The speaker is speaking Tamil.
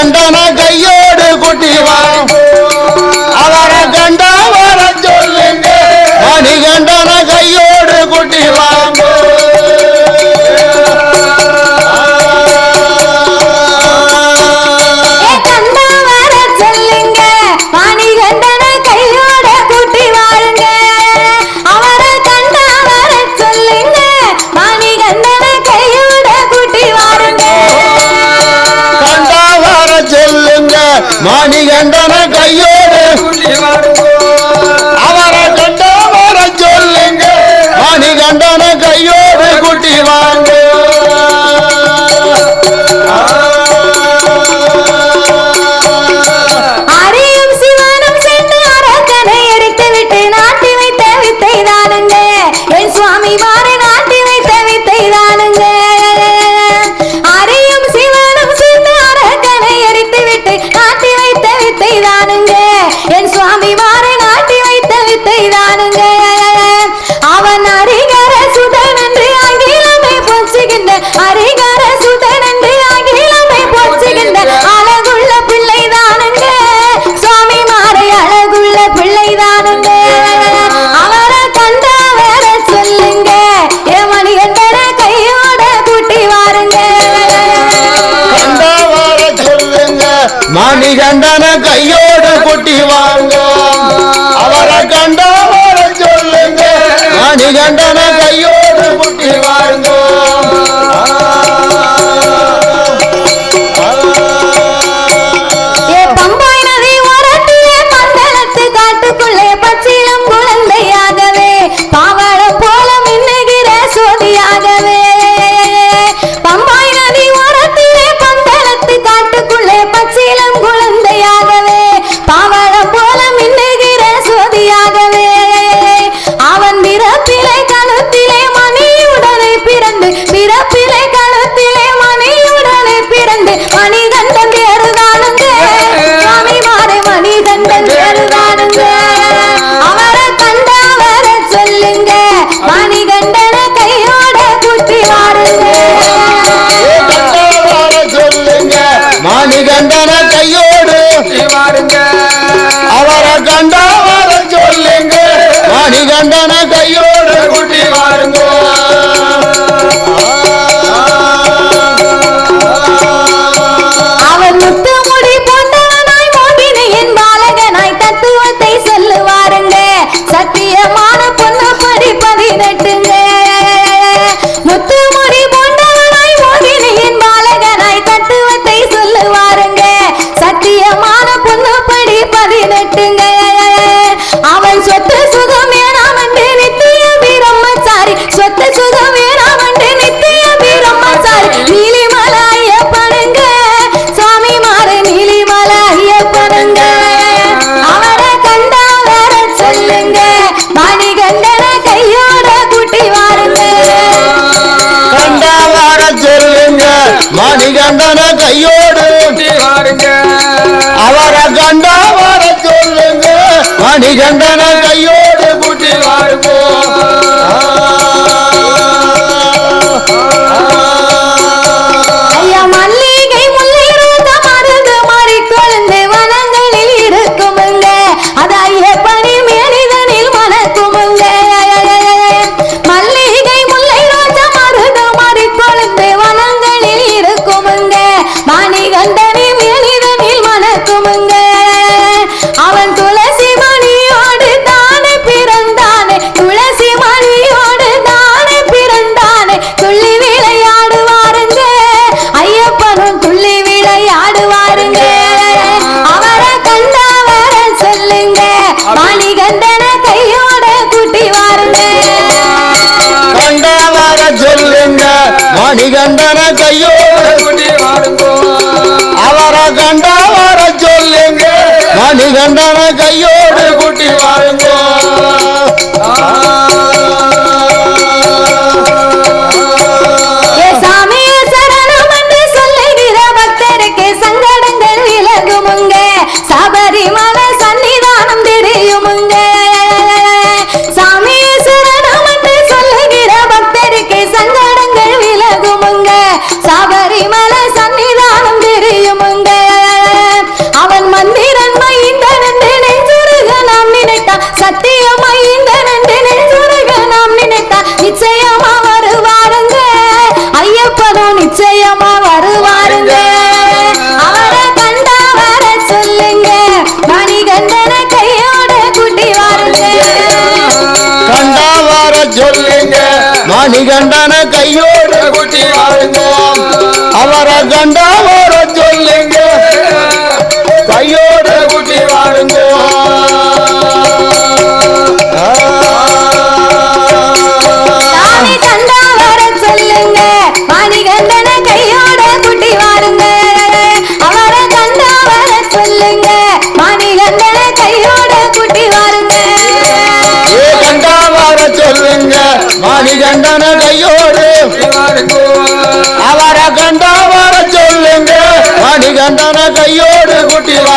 Dandana மணிகண்டன கையோ மணிகண்டன கையோடு குட்டி வாங்க. அவரை கண்டவரை சொல்லுங்க. மணிகண்டன பாருங்க கண்டன கையோடு. அவரை கண்டா வர சொல்லுங்க. மணிகண்டன கையோடு. கூட்டி வாருவோம் கண்ணன கையோடு அவரை கண்டா வர சொல்லுங்க. மணி கண்டன கையோ. ஆணிகண்டன மணிகண்டன் கையோடு. அவரை கண்டா வர சொல்லுங்க மணிகண்டன கையோடு. குட்டிவா